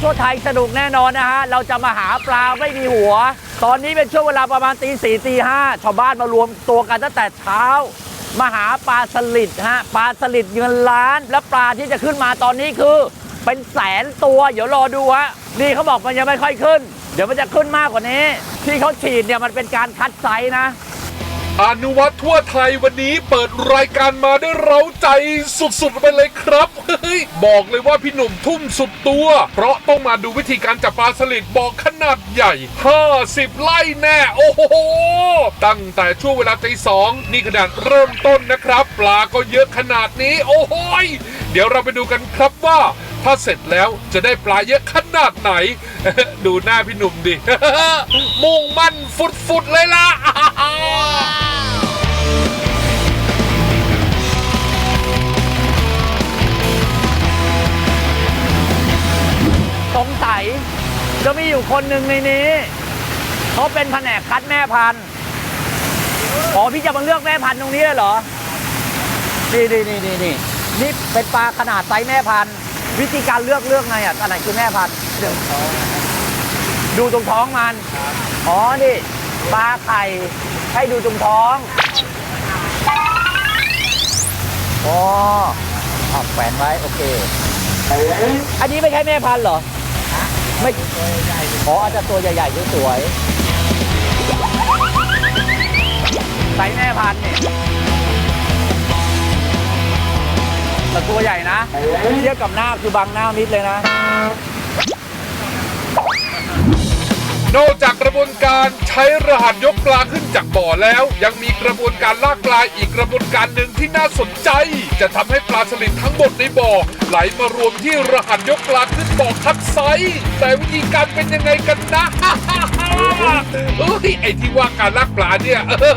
นี้อนุวัตชั่วไทยสนุกแน่นอนนะฮะ เราจะมาหาปลาไม่มีหัว ตอนนี้เป็นช่วงเวลาประมาณตีสี่ตีห้าชาวบ้านมารวมตัวกันตั้งแต่เช้า มาหาปลาสลิดฮะ ปลาสลิดเงินล้าน และปลาที่จะขึ้นมาตอนนี้คือ เป็นแสนตัว เดี๋ยวรอดูฮะ นี่เขาบอกมันยังไม่ค่อยขึ้น เดี๋ยวมันจะขึ้นมากกว่านี้ ที่เขาฉีดเนี่ยมันเป็นการคัดไซส์นะ อนุวัตทั่วไทยวันนี้เปิดรายการมาได้เร้าใจสุดๆไปเลยครับเฮ้ยบอกเลยว่าพี่หนุ่มทุ่มสุดตัว เพราะต้องมาดูวิธีการจับปลาสลิดบอกขนาดใหญ่ 50 ไล่แน่ โอ้โห ตั้งแต่ช่วงเวลาตีสองนี่ขนาดเริ่มต้นนะครับ ปลาก็เยอะขนาดนี้ โอ้โหยเดี๋ยวเราไปดูกันครับว่า ถ้าเสร็จแล้วจะได้ปลาเยอะขนาดไหน ดูหน้าพี่หนุ่มดิมุ่งมั่นฟุดๆเลยล่ะ งสัยจะมีอยู่คนหนึ่งในนี้ เขาเป็นแผนกคัดแม่พันธุ์อ๋อพี่จะมาเลือกแม่พันธุ์ตรงนี้เลยเหรอ นี่นี่นี่นี่นี่นี่เป็นปลาขนาดไซส์แม่พันธุ์วิธีการเลือกเลือกไงอะอันไหนคือแม่พันธุ์ดูตรงท้องมัน อ๋อ นี่ปลาไข่ให้ดูตรงท้องอ๋อเอาแขวนไว้ โอเค อันนี้ไม่ใช่แม่พันธุ์เหรอ ไม่อ๋ออาจจะตัวใหญ่ๆสวยๆไซส์แม่พันธุ์เนี่ยแต่ตัวใหญ่นะ เทียบกับหน้าคือบางหน้ามิดเลยนะ นอกจากกระบวนการใช้รหัสยกปลาขึ้นจากบ่อแล้ว ยังมีกระบวนการลากปลาอีกกระบวนการหนึ่งที่น่าสนใจ จะทำให้ปลาสลิดทั้งหมดในบ่อ ไหลมารวมที่รหัสยกปลาขึ้นบ่อคัดไซส์แต่วิธีการเป็นยังไงกันนะเอ้ยไอที่ว่าการลากปลาเนี่ยเออ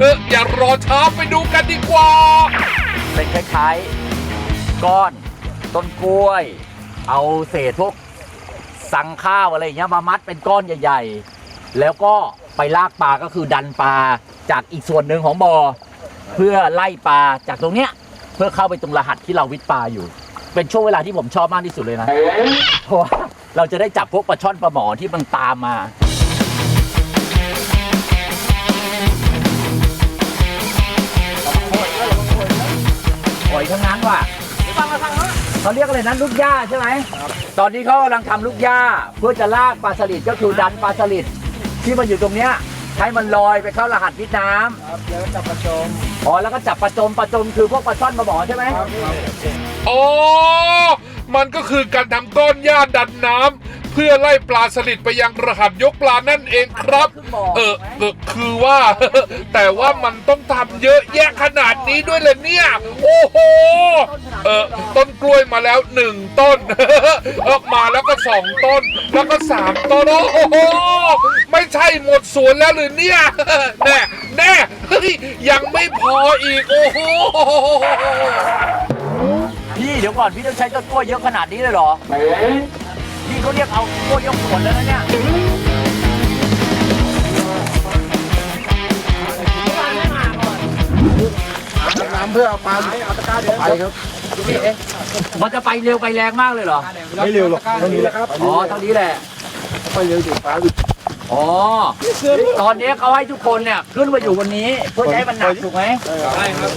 เอออย่ารอช้าไปดูกันดีกว่า เป็นคล้ายๆก้อนต้นกล้วย เอาเศษพวก สั่งข้าวอะไรเงี้ยมามัดเป็นก้อนใหญ่ ๆ แล้วก็ไปลากปลาก็คือดันปลาจากอีกส่วนหนึ่งของบ่อเพื่อไล่ปลาจากตรงเนี้ยเพื่อเข้าไปตรงรหัสที่เราวิทย์ปลาอยู่ เป็นช่วงเวลาที่ผมชอบมากที่สุดเลยนะเพราะว่าเราจะได้จับพวกปลาช่อนปลาหมอที่มันตามมาหอยทั้งนั้นว่ะเขาเรียกอะไรนั้นลูกหญ้าใช่ไหม ตอนนี้เขากำลังทำลูกหญ้าเพื่อจะลากปลาสลิดก็คือดันปลาสลิดที่มันอยู่ตรงเนี้ยให้มันลอยไปเข้ารหัสวิทย์น้ำแล้วจับปลาจมอ๋อแล้วก็จับปลาจมปลาจมคือพวกปลาช่อนปลาหมอใช่ไหมอ๋อมันก็คือการทำก้อนหญ้าดันน้ำเพื่อไล่ปลาสลิดไปยังรหัสยกปลานั่นเองครับ เออเออคือว่า แต่ว่ามันต้องทำเยอะแยะขนาดนี้ด้วยเลยเนี่ย โอ้โหเออต้นกล้วยมาแล้วหนึ่งต้นออกมาแล้วก็สองต้น แล้วก็สามต้นโอ้โหไม่ใช่หมดสวนแล้วหรือเนี่ยแน่แน่เฮ้ยยังไม่พออีก โอ้โหพี่เดี๋ยวก่อนพี่ต้องใช้ต้นกล้วยเยอะขนาดนี้เลยเหรอ พี่เขาเรียกเอากล้วยยกสวนแล้วนะเนี่ยน้ำเพื่อเอาปลาเอาตะกร้าเดี๋ยวไปครับมันจะไปเร็วไปแรงมากเลยเหรอ ไม่เร็วหรอกเท่านี้แหละครับ อ๋อเท่านี้แหละ ไปเร็วอยู่ปลา อ๋อตอนนี้เขาให้ทุกคนเนี่ยขึ้นมาอยู่บนนี้เพื่อจะให้มันหนักถูกไหมใช่ครับ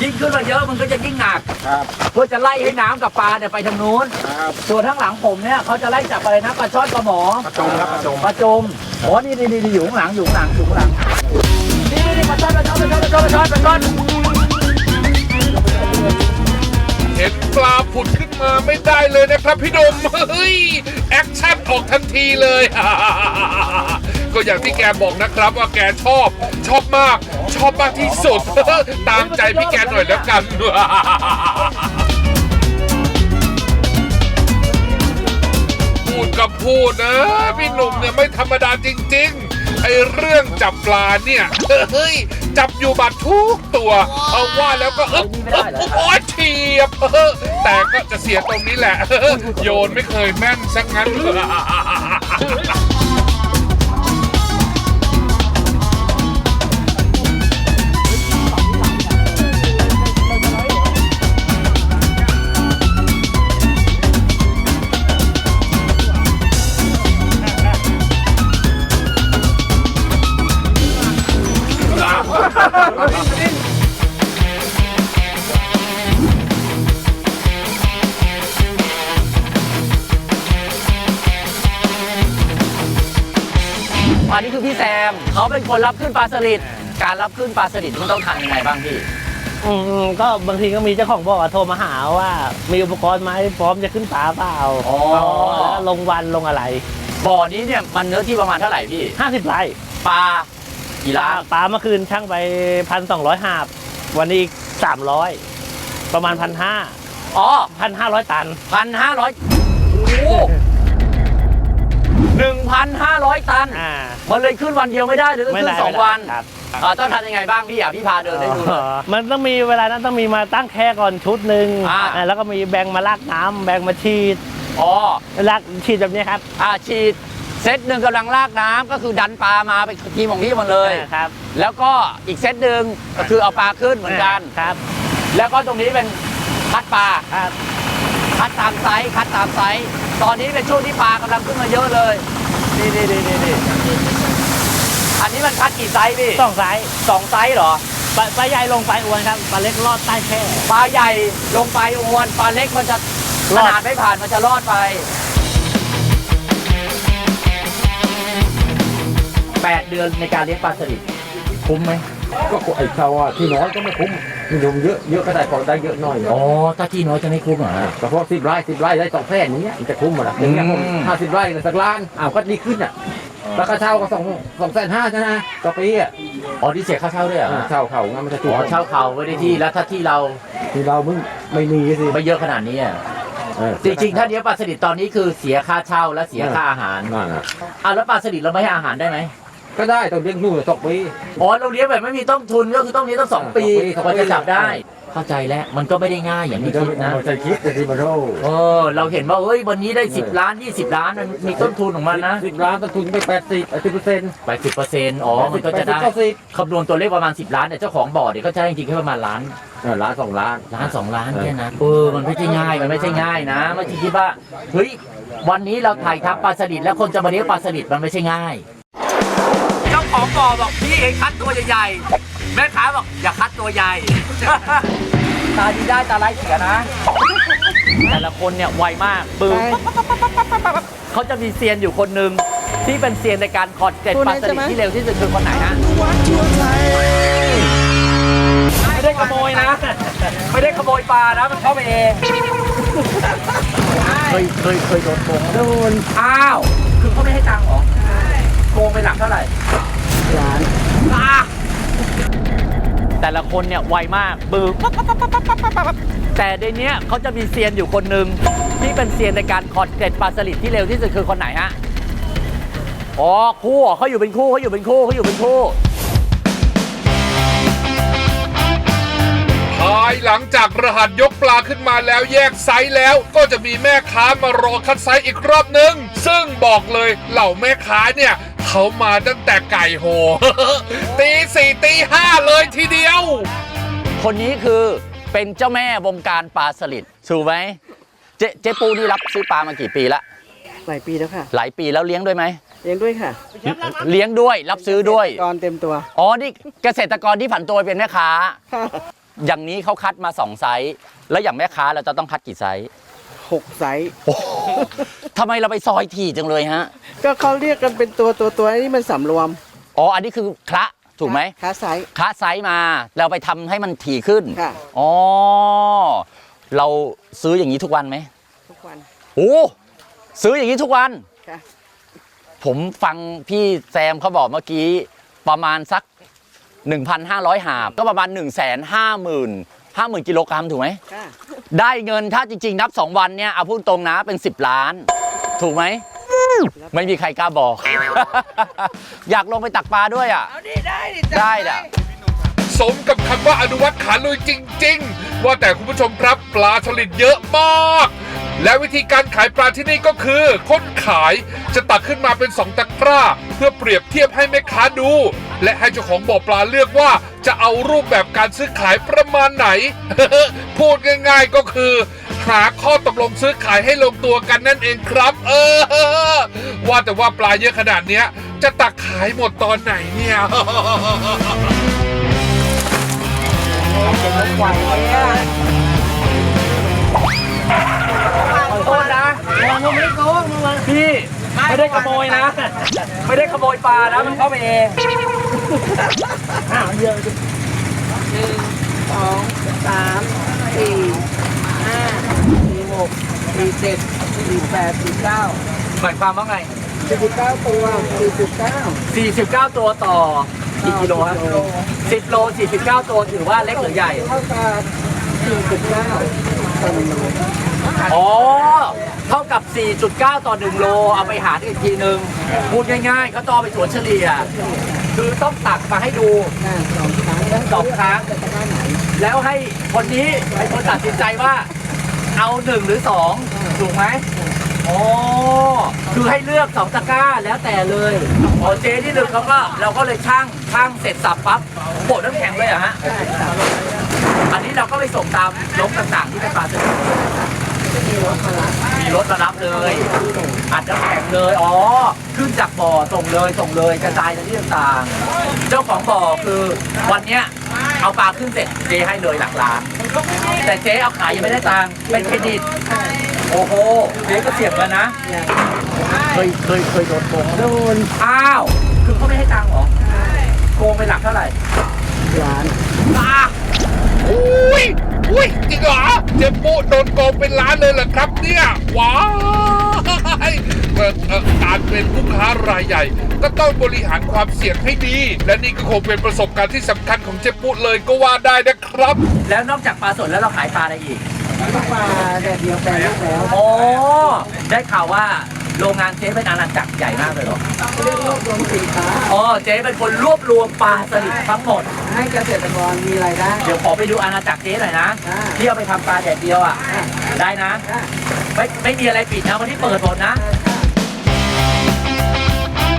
ยิ่งขึ้นมาเยอะมันก็จะยิ่งหนักครับเพื่อจะไล่ให้น้ำกับปลาเนี่ยไปทางนู้นครับส่วนข้างหลังผมเนี่ยเขาจะไล่จับอะไรนะปลาช่อนปลาหมอปลาจมครับปลาจมปลาจมอ๋อนี่นี่นี่อยู่ข้างหลังอยู่ข้างหลังอยู่ข้างหลังนี่นี่นี่ปลาช่อนปลาช่อนปลาช่อนปลาช่อนปลาช่อนปลาช่อนเห็นปลาผุดขึ้น มาไม่ได้เลยนะครับพี่หนมเฮ้ยแอคชั่นออกทันทีเลย ก็อย่างที่แกบอกนะครับว่าแกชอบ ชอบมาก ชอบมากที่สุด ตามใจพี่แกหน่อยแล้วกันพูดกับพูดนะ พี่หนุ่มเนี่ยไม่ธรรมดาจริง ๆ ไอเรื่องจับปลาเนี่ยเฮ้ย จับอยู่บัดทุกตัวเอาว่าแล้วก็เอ๊บเอ๊บโอ้ยเฉียบเออแต่ก็จะเสียตรงนี้แหละ โยนไม่เคยแม่นสักงั้น คนรับขึ้นปลาสลิดการรับขึ้นปลาสลิดมันต้องทำยังไงบ้างพี่อืมก็บางทีก็มีเจ้าของบ่อโทรมาหาว่า มีอุปกรณ์ไหมพร้อมจะขึ้นปลาเปล่าอ๋อแล้วลงวันลงอะไร บ่อนี้เนี่ยมันเนื้อที่ประมาณเท่าไหร่พี่50ไร่ปลากี่ปลาล้านปลาเมื่อคืนช่างไปพันสองร้อยหาบ วันนี้สามร้อยประมาณพันห้าอ๋อพันห้าร้อยตันพันห้าร้อยโอ้ หนึ่งพันห้าร้อยตัน อ่า มันเลยขึ้นวันเดียวไม่ได้เลยต้องไม่ขึ้ได้นสองวันครับ อ่าต้องทำยังไงบ้างพี่อะพี่พาเดินให้ดูหน่อย มันต้องมีเวลานั้นต้องมีมาตั้งแค่ก่อนชุดหนึ่งอ่า อ่าแล้วก็มีแบ่งมาลากน้ำแบ่งมาฉีดอ๋อ ลากฉีดแบบนี้ครับอ่าฉีดเซตหนึ่งกำลังลากน้ำก็คือดันปลามาเป็นทีมของพี่หมดเลย อ่าครับแล้วก็อีกเซตหนึ่งก็คือเอาปลาขึ้นเหมือนกันครับแล้วก็ตรงนี้เป็นคัดปลา ครับ คัดตามไซส์คัดตามไซส์ตอนนี้เป็นช่วงที่ปลากำลังขึ้นมาเยอะเลยนี่นี่นี่นี่นี่อันนี้มันคัดกี่ไซส์พี่สองไซส์สองไซส์เหรอปลาปลาใหญ่ลงไปอวนครับปลาเล็กรอดใต้แค่ปลาใหญ่ลงไปอวนปลาเล็กมันจะขรอดนาดไม่ผ่านมันจะรอดไปแปดเดือนในการเลี้ยงปลาสลิดคุ้มไหม ก็ไอ้เขาอะที่น้อยก็ไม่คุ้มนิยมเยอะเยอะก็ได้พอได้เยอะหน่อยอ๋อถ้าที่น้อยจะไม่คุ้มเหรอ แต่พอสิบไร่สิบไร่ได้สองแสนอย่างเงี้ยมันจะคุ้มหมดอะอย่างเงี้ยอืมห้าสิบไร่ก็สักล้านอ้าวก็ดีขึ้นอะราคาเช่าก็สองสองแสนห้าใช่ไหมต่อปีอะอ๋อที่เสียค่าเช่าด้วยเหรออ่าเช่าเขางั้นมันจะถูอ๋กอเช่าเขาไว้ได้ที่แล้วถ้าที่เราที่เรามึงไม่มีสิไม่เยอะขนาดนี้อะเออจริงๆ ถ้าเลี้ยงปลาสลิดตอนนี้คือเสียค่าเช่าและเสียค่าอาหารนั่นน่ะอะแล้วปลาสลิดเราไม่ให้อาหารได้ไหม ก็ได้ต้องเลี้ยงนู่นสองปีอ๋อเราเลี้ยงแบบไม่มีต้นทุนก็คือต้องเลี้ยงตั้งสองปีสองปีกว่าจะจับได้ เข้าใจแล้วมันก็ไม่ได้ง่ายอย่างมัที่นจะคิดนะมันจะคิดแต่ที่มันโร่เออเราเห็นว่าเฮ้ยวันนี้ได้ 10 ล้าน 20 ล้านมันมีต้นทุนของมันนะสิบล้านต้นทุนไปแปดสิบสิบเปอร์เซ็นต์ไปสิบเปอร์เซ็นต์อ๋อมันก็จะได้เก้าสิบคำนวณตัวเลขประมาณ 10 ล้านเนี่ยเจ้าของบ่อเนี่ยก็จะได้จริงๆแค่ประมาณล้านเออล้านสองล้านล้านสองล้านแค่นั้นเออมันไม่ใช่ง่ายมันไม่ใช่ง่ายนะไม่ใช่คิดว่าเฮ้ยวันนี้เราถ่ายทับปลาสลิดแล้วคนจะมาเลี้ยงปลาสลิดมันไม่ใช่ง่ายเจ้า ของบ่อบอกพี่เองคัดตัวใหญ่ๆแม่ค้าบอกอย่าคัดตัวใหญ่ ตาดีได้ตาไร้ายเสียนะ แต่ละคนเนี่ยไวมากปืนเขาจะมีเซียนอยู่คนหนึ่งที่เป็นเซียนในการคอดเกล็ดปลาสลิดที่เร็วที่สุดคือคนไหนฮะวัดทั่วไทยไม่ได้ขโมยนะ ไม่ได้ขโมยปลานะมันเข้าไปเองเคยเคยเคยโดนโกงโดนอ้าว คือเขาไม่ให้ตังค์เหรอใช่โกงไปหลักเท่าไหร่ล้าน แต่ละคนเนี่ยไวมากบือแต่ในเนี้ยเขาจะมีเซียนอยู่คนหนึ่งที่เป็นเซียนในการคอดเกล็ดปลาสลิดที่เร็วที่สุดคือคนไหนฮะอ๋อคู่เหรอเขาอยู่เป็นคู่เขาอยู่เป็นคู่เขาอยู่เป็นคู่ ภายหลังจากรหัสยกปลาขึ้นมาแล้วแยกไซส์แล้วก็จะมีแม่ค้ามารอคัดไซส์อีกรอบนึง ซึ่งบอกเลยเหล่าแม่ค้าเนี่ย เขามาตั้งแต่ไก่โห ตีสี่ตีห้าเลยทีเดียว คนนี้คือเป็นเจ้าแม่วงการปลาสลิดถูกไหมเจ๊เจ๊ปูนี่รับซื้อปลามากี่ปีละ หลายปีแล้วค่ะ หลายปีแล้วเลี้ยงด้วยไหม เลี้ยงด้วยค่ะเลี้ยงด้วยรับซื้อด้วย ตอนเต็มตัว อ๋อ นี่เกษตรกรที่ผันตัวไปเป็นแม่ค้า อย่างนี้เขาคัดมาสองไซส์ แล้วอย่างแม่ค้าเราจะต้องคัดกี่ไซส์ หกไซส์ โอ้โหทำไมเราไปซอยถี่จังเลยฮะ ก็เขาเรียกกันเป็นตัวตัวตัวนี่มันสำรวมอ๋อ อันนี้คือคละถูกไหมค้าไซส์ คละไซส์มา เราไปทำให้มันถี่ขึ้น ค่ะ อ๋อ เราซื้ออย่างนี้ทุกวันไหมทุกวันโอ้ซื้ออย่างนี้ทุกวัน ค่ะ ผมฟังพี่แซมเขาบอกเมื่อกี้ประมาณสัก 1,500 หาบ ก็ประมาณ 1 5 0 0 0 0 50,000กิโลกรัมถูกไหม ค่ะได้เงินถ้าจริง ๆ นับ 2 วันเนี่ยเอาพูดตรงนะเป็น 10 ล้าน ถูกไหม ไม่มีใครกล้าบอก อยากลงไปตักปลาด้วยอะ เอาดิได้ดิได้ด่ะ สมกับคำว่าอนุวัตขาลุยจริง ๆ ว่าแต่คุณผู้ชมครับปลาสลิดเยอะมาก และวิธีการขายปลาที่นี่ก็คือคนขายจะตักขึ้นมาเป็นสองตะกร้า เพื่อเปรียบเทียบให้แม่ค้าดู และให้เจ้าของบ่อปลาเลือกว่าจะเอารูปแบบการซื้อขายประมาณไหน พูดง่าย ๆก็คือหาข้อตกลงซื้อขายให้ลงตัวกันนั่นเองครับ เออ ว่าแต่ว่าปลาเยอะขนาดเนี้ย จะตักขายหมดตอนไหนเนี่ย ขอโทษนะพี่ ไม่ได้ขโมยนะ ไม่ได้ขโมยปลานะ มันเข้าไปเองอ้าวเยอะหนึ่งสองสามสี่ห้าสี่หกสี่เจ็ดสี่แปดสี่เก้าหมายความว่าไงสี่สิบเก้าตัวสี่สิบเก้า49 ตัวต่อกี่กิโลฮะ 10 โล 49 ตัวถือว่าเล็กหรือใหญ่ เท่ากับสี่สิบเก้าต่อหนึ่งโลอ๋อ เท่ากับ 4.9 ต่อ 1 โล เอาไปหารอีกทีนึง พูดง่ายๆก็ต้องเอาไปถัวเฉลี่ย คือต้องตักมาให้ดูอ่าสองครั้งแล้วสองครั้ง จะตะกร้าไหนแล้วให้คนนี้เป็นคนตัดสินใจว่า เอาหนึ่งหรือสองถูกไหม อ๋อคือให้เลือกสองตะกร้าแล้วแต่เลยอ๋อเจ๊ที่หนึ่งเขาก็เราก็เลยช่างช่างเสร็จสับปั๊บโปะน้ำแข็งเลยเหรอฮะอันนี้เราก็ไปส่งตามลงต่างๆที่เป็นปลาสลิดมีรถมารับเลยอัดน้ำแข็งเลยอ๋อขึ้นจากบ่อส่งเลยส่งเลยกระจายไปที่ต่างๆเจ้าของบ่อคือวันเนี้ยเอาปลาขึ้นเสร็จเจ๊ให้เลยหลักล้านแต่เจ๊เอาขายยังไม่ได้ตังค์เป็นเครดิต โอ้โหเจ๊ก็เสียบแล้วนะ เคยเคยเคยโดนโกงโดนอ้าว คือเขาไม่ให้ตังค์เหรอโกงไปหลักเท่าไหร่ล้านอะอุ้ยอุ้ยจริงเหรอเจ๊ปุ๊โดนโกงเป็นล้านเลยเหรอครับเนี่ยว้ายเอ่อเอ่อการเป็นผู้ค้ารายใหญ่ ก็ต้องบริหารความเสี่ยงให้ดี และนี่ก็คงเป็นประสบการณ์ที่สำคัญของเจ๊ปุ๊เลยก็ว่าได้นะครับ แล้วนอกจากปลาสดแล้วเราขายปลาอะไรอีก ปลาแดดเดียวแปลรูปแล้วโอ้ได้ข่าวว่าโรงงานเจ๊เป็นอาณาจักรใหญ่มากเลยเหรอเรียกรวบรวมสินค้า อ๋อเจ๊เป็นคนรวบรวมปลาสลิดทั้งหมด ให้เกษตรกรมีรายได้ เดี๋ยวขอไปดูอาณาจักรเจ๊หน่อยนะอ่า ที่เอาไปทำปลาแดดเดียวอะ ได้นะไม่ไม่มีอะไรปิดนะวันนี้เปิดหมดนะ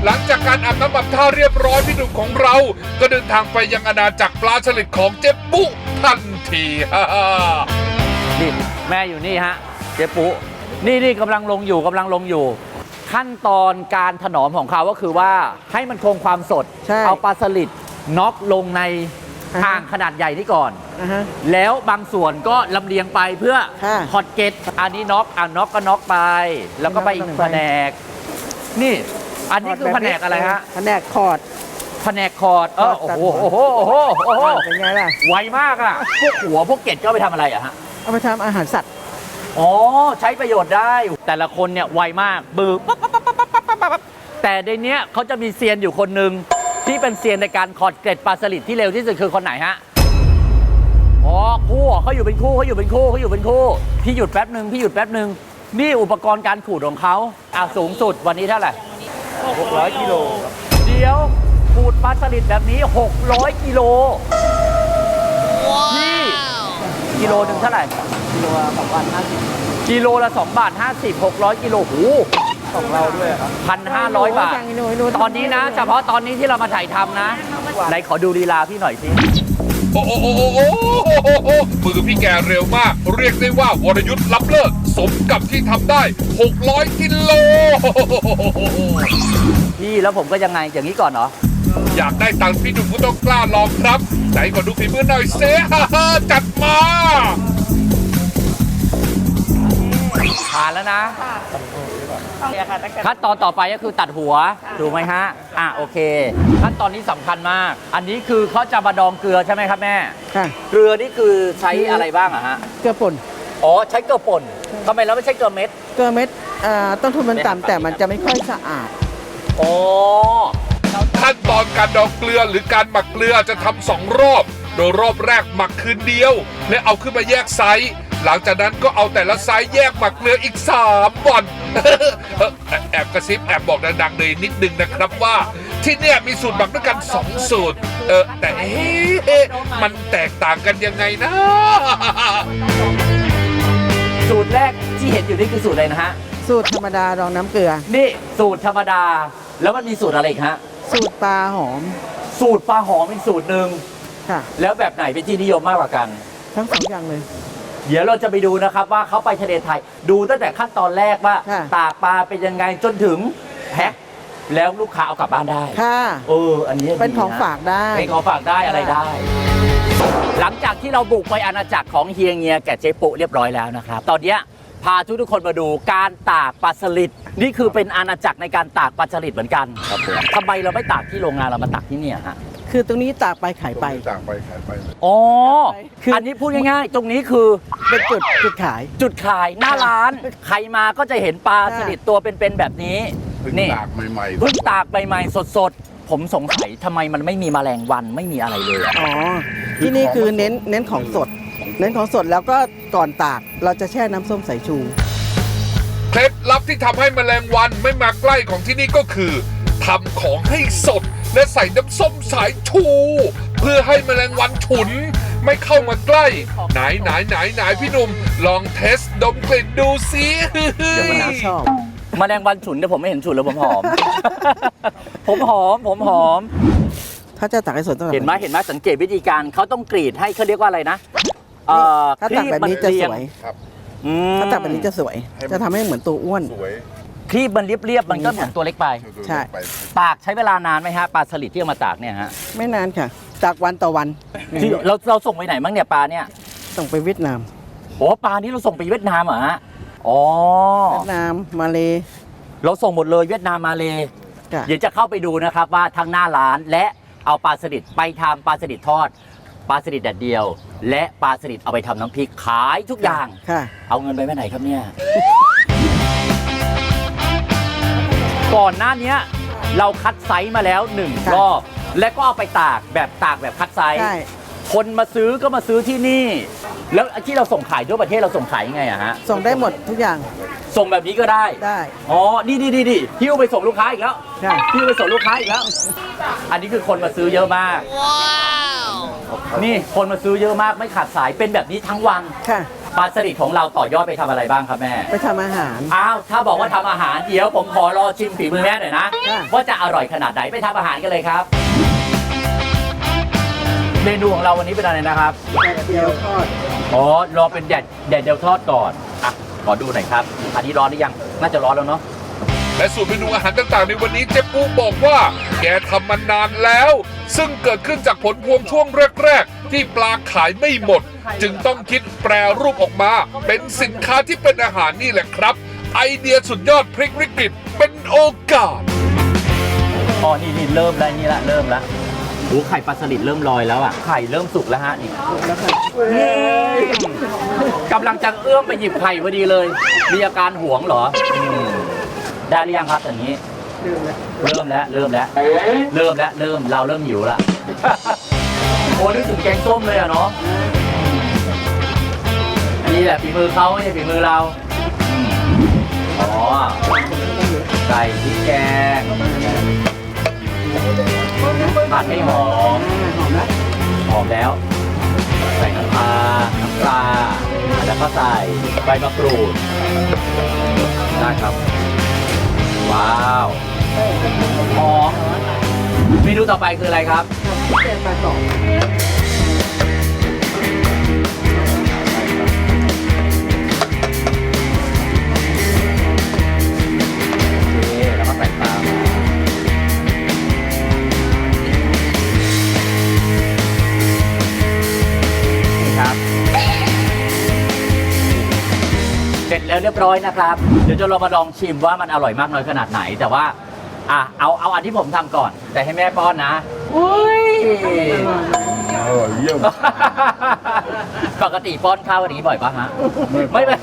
หลังจากการอาบน้ำอาบท่าเรียบร้อยพี่หนุ่มของเรา ก็เดินทางไปยังอาณาจักรปลาสลิดของเจ๊ปุ๊ทันทีฮ่าฮ่านี่แม่อยู่นี่ฮะ เจ๊ปุ๊นี่นี่กำลังลงอยู่กำลังลงอยู่ ขั้นตอนการถนอมของเขาก็คือว่าให้มันคงความสด ใช่เอาปลาสลิดน็อกลงในอ่าฮะ อ่างขนาดใหญ่นี่ก่อน อ่าฮะ แล้วบางส่วนก็ลำเลียงไปเพื่อค่ะฮอตเกตอันนี้น็อกอ่าน็อกก็น็อกไป แล้วก็ไปอีกน็อกแผลงไป นก นี่ อันนี้คือแผนกอะไรฮะแผนกคอร์ด แผนกคอร์ดเออคโอ้อร์ดโหโอ้โหโอ้โหโอ้โหเป็นไงล่ะ ไวมากอะพวกหัวพวกเกล็ดก็เอาไปทำอะไรอะฮะ เอาไปทำอาหารสัตว์ อ๋อ ใช้ประโยชน์ได้ แต่ละคนเนี่ยไวมากบือปั๊บปั๊บปั๊บปั๊บปั๊บปั๊บปั๊บแต่ในเนี้ยเขาจะมีเซียนอยู่คนหนึ่งที่เป็นเซียนในการขอดเกล็ดปลาสลิดที่เร็วที่สุดคือคนไหนฮะ อ๋อคู่เหรอเขาอยู่เป็นคู่เขาอยู่เป็นคู่เขาอยู่เป็นคู่ พี่หยุดแป๊บหนึ่งพี่หยุดแป๊บหนึ่งนี่อุปกรณ์การขูดของเขาอะสูงสุดวันนี้เท่าไหร่600กิโลเดี๋ยวขูดปลาสลิดแบบนี้ 600กิโลพี่ กิโลหนึ่งเท่าไหร่ กิโลละสองพันห้าสิบกิโลละ2บาท50 600 กิโลหูของเราด้วยครับพันห้าร้อยบาทหนูหนูตอนนี้นะ เฉพาะตอนนี้ที่เรามาถ่ายทำนะ ไหนขอดูลีลาพี่หน่อยสิ โอ้โหโอ้โหโอ้โหโอ้โหมือพี่แกเร็วมาก เรียกได้ว่าวรยุทธ์ล้ำเลิศสมกับที่ทำได้ 600 กิโล พี่แล้วผมก็ยังไงอย่างนี้ก่อนเหรอ อยากได้ตังค์พี่หนุ่มก็ต้องกล้าลองครับไหนก่อนดูฝีมือหน่อยเซ่ฮ่าฮ่าจัดมาผ่านแล้วนะขั้นตอนต่อไปก็คือตัดหัวถูกไหมฮะอะโอเค ขั้นตอนนี้สำคัญมาก อันนี้คือเขาจะมาดองเกลือใช่ไหมครับแม่ ค่ะเกลือนี่คือใช้อะไรบ้างอะฮะเกลือป่นอ๋อใช้เกลือป่นทำไมเราไม่ใช้เกลือเม็ด เกลือเม็ดอ่าต้นทุนมันต่ำแต่มันจะไม่ค่อยสะอาด อ๋อ ขั้นตอนการดองเกลือหรือการหมักเกลือจะทำสองรอบ โดยรอบแรกหมักคืนเดียว และเอาขึ้นมาแยกไซส์หลังจากนั้นก็เอาแต่ละไซส์แยกหมักเกลืออีก3วันแอบกระซิบแอบบอกดังๆเลยนิดนึงนะครับว่า ที่เนี่ยมีสูตรหมักด้วยกัน 2 สูตร เออแต่เอ๊ะมันแตกต่างกันยังไงนะ สูตรแรกที่เห็นอยู่นี่คือสูตรอะไรนะฮะ สูตรธรรมดารองน้ำเกลือ นี่สูตรธรรมดา แล้วมันมีสูตรอะไรอีกฮะ สูตรปลาหอมสูตรปลาหอมอีกสูตรหนึ่งค่ะ แล้วแบบไหนเป็นที่นิยมมากกว่ากัน ทั้งสองอย่างเลย เดี๋ยวเราจะไปดูนะครับว่าเขาไปทะเลไทย ดูตั้งแต่ขั้นตอนแรกว่า ค่ะ ตากปลาเป็นยังไงจนถึงแพ็คแล้วลูกค้าเอากลับบ้านได้ค่ะ เอออันนี้เป็นดีะ ของฝากได้ เป็นของฝากได้อะไรได้ หลังจากที่เราบุกไปอาณาจักรของเฮียเงียแก่เจ๊ปุเรียบร้อยแล้วนะครับ ตอนเนี้ย พาทุกทุกๆคนมาดูการตากปลาสลิดนี่คือเป็นอาณาจักรในการตากปลาสลิดเหมือนกันครับผมทำไมเราไม่ตากที่โรงงานเรามาตากที่เนี่ยฮะคือตรงนี้ตากไปขายไปอ๋อคือ อันนี้พูดง่ายๆ ตรงนี้คือเป็นจุดจุดขาย จุดขายหน้าร้าน ใครมาก็จะเห็นปลาสลิดตัวเป็นๆแบบนี้นี่ ตากใหม่ๆเพิ่งตากใหม่ๆสดๆ ผมสงสัยทำไมมันไม่มีแมลงวันไม่มีอะไรเลยอะอ๋อ ที่นี่คือเน้นเน้นของสด เน้นของสดแล้วก็ก่อนตากเราจะแช่น้ำส้มสายชู เคล็ดลับที่ทำให้แมลงวันไม่มาใกล้ของที่นี่ก็คือทำของให้สดและใส่น้ำส้มสายชู เพื่อให้แมลงวันฉุนไม่เข้ามาใกล้ ไหนไหนไหนไหนพี่หนุ่มลองเทสดมกลิ่นดูสิเดี๋ยวมันน่าชอบแมลงวันฉุนแต่ผมไม่เห็นฉุนแล้วผมหอม ผมหอม ผมหอม ถ้าจะตากให้สดต้องเห็นไหมเห็นไหมสังเกตวิธีการเขาต้องกรีดให้เขาเรียกว่าอะไรนะ เอ่อถ้าตากแบบนี้จะสวยอืมถ้าตากแบบนี้จะสวยจะทำให้เหมือนตัวอ้วนครีบมันเรียบๆมันก็เหมือนตัวเล็กไป ใช่ตากใช้เวลานานไหมฮะปลาสลิดที่เอามาตากเนี่ยฮะไม่นานค่ะตากวันต่อวันที่เราเราส่งไปไหนบ้างเนี่ยปลาเนี่ยส่งไปเวียดนามโอ้ปลานี้เราส่งไปเวียดนามเหรอฮะอ๋อเวียดนามมาเลเราส่งหมดเลยเวียดนามมาเลย ค่ะ เดี๋ยวจะเข้าไปดูนะครับว่าทั้งหน้าร้านและเอาปลาสลิดไปทำปลาสลิดทอด ปลาสลิดแดดเดียว และปลาสลิดเอาไปทำน้ำพริกขายทุกอย่าง ค่ะ เอาเงินไปไว้ไหนครับเนี่ย ก่อนหน้าเนี้ยเราคัดไซส์มาแล้วหนึ่งค่ะ รอบ และก็เอาไปตากแบบตากแบบคัดไซส์ ใช่ คนมาซื้อก็มาซื้อที่นี่ แล้วที่เราส่งขายทั่วประเทศเราส่งขายยังไงอะฮะ ส่งได้หมดทุกอย่างส่งแบบนี้ก็ได้ ได้ อ๋อ นี่นี่นี่นี่หิ้วไปส่งลูกค้าอีกแล้วใช่หิ้วไปส่งลูกค้าอีกแล้ว อันนี้คือคนมาซื้อเยอะมาก นี่คนมาซื้อเยอะมากไม่ขาดสายเป็นแบบนี้ทั้งวันค่ะ ปลาสลิดของเราต่อยอดไปทำอะไรบ้างครับแม่ ไปทำอาหาร อ้าว ถ้าบอกว่าทำอาหารเดี๋ยวผมขอรอชิมฝีมือแม่หน่อยนะ ค่ะ ว่าจะอร่อยขนาดไหนไปทำอาหารกันเลยครับ เมนูของเราวันนี้เป็นอะไรนะครับเดียวทอดอ๋อ รอเป็นแดดแดดเดียวทอดก่อน อะ ขอดูหน่อยครับ อันนี้ร้อนหรือยัง น่าจะร้อนแล้วเนาะ และสูตรเมนูอาหารต่างๆ ในวันนี้เจ๊ปูบอกว่า แกทำมานานแล้ว ซึ่งเกิดขึ้นจากผลพวงช่วงแรก ๆ ที่ปลาขายไม่หมด จึงต้องคิดแปรรูปออกมา เป็นสินค้าที่เป็นอาหารนี่แหละครับ ไอเดียสุดยอดพลิกวิกฤตเป็นโอกาสอ๋อนี่นี่เริ่มแล้วนี่ละเริ่มแล้วโอ้ไข่ปลาสลิดเริ่มลอยแล้วอะไข่เริ่มสุกแล้วฮะนี่กำลังจะเอื้อมไปหยิบไข่พอดีเลย มีอาการหวงเหรอได้หรือยังครับอย่างนี้ เริ่มแล้ว เริ่มแล้ว เริ่มแล้ว เริ่มเราเริ่มหิวละ โอ้นึกถึงแกงส้มเลยอะเนาะ อันนี้แหละฝีมือเขาไม่ใช่ฝีมือเราอืมอ๋อ ใส่พริกแกงผัดให้หอม หอมแล้ว ใส่น้ำปลา น้ำปลา แล้วก็ใส่ใบมะกรูดได้ครับ ว้าว หอมเมนูต่อไปคืออะไรครับโอเคแล้วก็ใส่ปลามานี่ครับ เสร็จแล้วเรียบร้อยนะครับ เดี๋ยวจะเรามาลองชิมว่ามันอร่อยมากน้อยขนาดไหน แต่ว่า อะเอาเอาอันที่ผมทำก่อน แต่ให้แม่ป้อนนะอุ้ยอร่อยเยี่ยมปกติป้อนข้าวอย่างนี้บ่อยปะฮะไม่ไม่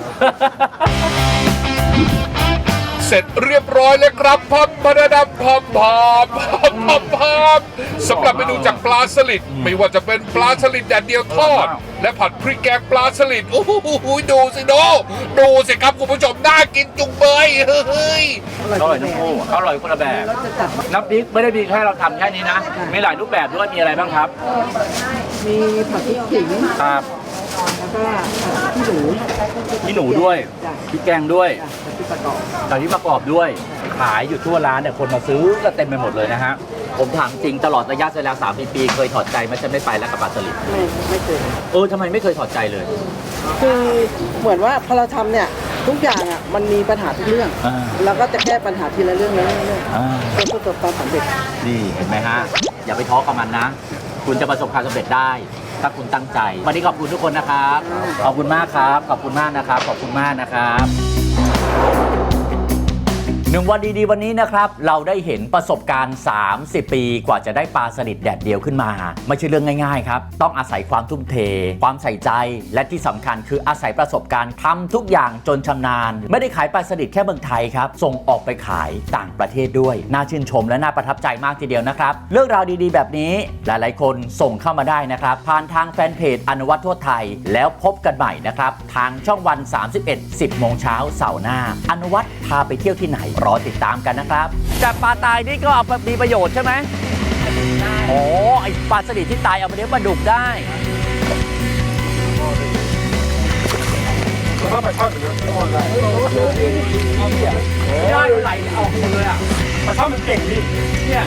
เสร็จเรียบร้อยแล้วครับพับพะดะดับพับพับพับพับพับสำหรับเมนูจากปลาสลิดไม่ว่าจะเป็นปลาสลิดแดดเดียวทอด และผัดพริกแกงปลาสลิดโอ้โหดูสิโดดูสิครับคุณผู้ชมน่ากินจุงเบยเฮ้ยอร่อยทั้งคู่อร่อยคนละแบบรสจะจัดน้ำพริกไม่ได้มีแค่เราทำแค่นี้นะมีหลายรูปแบบด้วยมีอะไรบ้างครับ มีผัดพริกขิงครับ แล้วก็ผัดพริกขี้หนูพี่หนูด้วย จ้ะพี่แกงด้วยจ้ะผัดพริกประกอบตอนนี้ประกอบด้วย ขายอยู่ทั่วร้านเนี่ยคนมาซื้อก็เต็มไปหมดเลยนะฮะ ผมถามจริงตลอดระยะเวลาสามปีเคยถอดใจไหมฉันไม่ไปแล้วกับปลาสลิดไม่ไม่เคยเออทำไมไม่เคยถอดใจเลยคือเหมือนว่าพอเราทำเนี่ย ทุกอย่างอะมันมีปัญหาทุกเรื่องอ่าเราก็จะแก้ปัญหาทีละเรื่องละเรื่องละเรื่องอ่าเพื่อประสบความสำเร็จ นี่เห็นไหมฮะ อย่าไปท้อกับมันนะ คุณจะประสบความสำเร็จได้ ถ้าคุณตั้งใจ วันนี้ขอบคุณทุกคนนะครับ ขอบคุณมากครับ ขอบคุณมากนะครับ ขอบคุณมากนะครับ หนึ่งวันดีๆ วันนี้นะครับ เราได้เห็นประสบการณ์ 30 ปีกว่าจะได้ปลาสลิดแดดเดียวขึ้นมา ไม่ใช่เรื่องง่ายๆครับ ต้องอาศัยความทุ่มเท ความใส่ใจ และที่สำคัญคืออาศัยประสบการณ์ทำทุกอย่างจนชำนาญ ไม่ได้ขายปลาสลิดแค่เมืองไทยครับ ส่งออกไปขายต่างประเทศด้วย น่าชื่นชมและน่าประทับใจมากทีเดียวนะครับ เรื่องราวดีๆ แบบนี้หลายๆ คนส่งเข้ามาได้นะครับ ผ่านทางแฟนเพจอนุวัตทั่วไทย แล้วพบกันใหม่นะครับทางช่องวัน 31 10โมงเช้าเสาร์หน้า อนุวัตพาไปเที่ยวที่ไหนรอติดตามกันนะครับ จากปลาตายนี่ก็เอาไปมีประโยชน์ใช่ไหมโอ้ไอปลาสลิดที่ตายเอาไปเลี้ยงปลาดุกได้ได้ไหลออกหมดเลยอะปลาช่อนมันเก่งดิเนี่ย